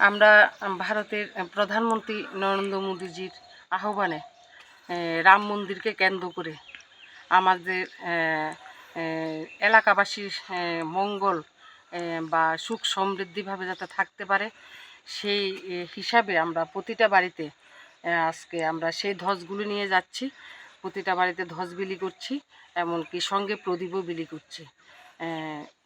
আমরা ভারতের প্রধানমন্ত্রী নরেন্দ্র মোদীজির আহ্বানে রাম মন্দিরকে কেন্দ্র করে আমাদের এলাকাবাসীর মঙ্গল বা সুখ সমৃদ্ধিভাবে যাতে থাকতে পারে, সেই হিসাবে আমরা প্রতিটা বাড়িতে আজকে আমরা সেই ধ্বজগুলো নিয়ে যাচ্ছি। প্রতিটা বাড়িতে ধ্বজ বিলি করছি, এমনকি সঙ্গে প্রদীপও বিলি করছি।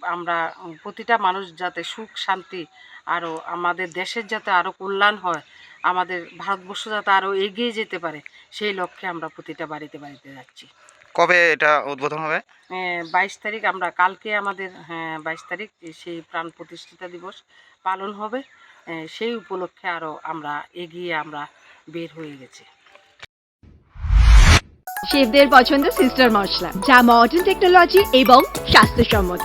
আমরা প্রতিটা মানুষ যাতে সুখ শান্তি আরও আমাদের দেশের যাতে আরও কল্যাণ হয় আমাদের ভারতবর্ষ যাতে আরও এগিয়ে যেতে পারে সেই লক্ষ্যে আমরা প্রতিটা বাড়িতে বাড়িতে যাচ্ছি। কবে এটা উদ্বোধন হবে? বাইশ তারিখ আমরা কালকে আমাদের হ্যাঁ বাইশ তারিখ সেই প্রাণ প্রতিষ্ঠিতা দিবস পালন হবে সেই উপলক্ষে আরও আমরা এগিয়ে আমরা বের হয়ে গেছি। শেফদের পছন্দ সিস্টার মশলা যা মডার্ন টেকনোলজি এবং স্বাস্থ্যসম্মত।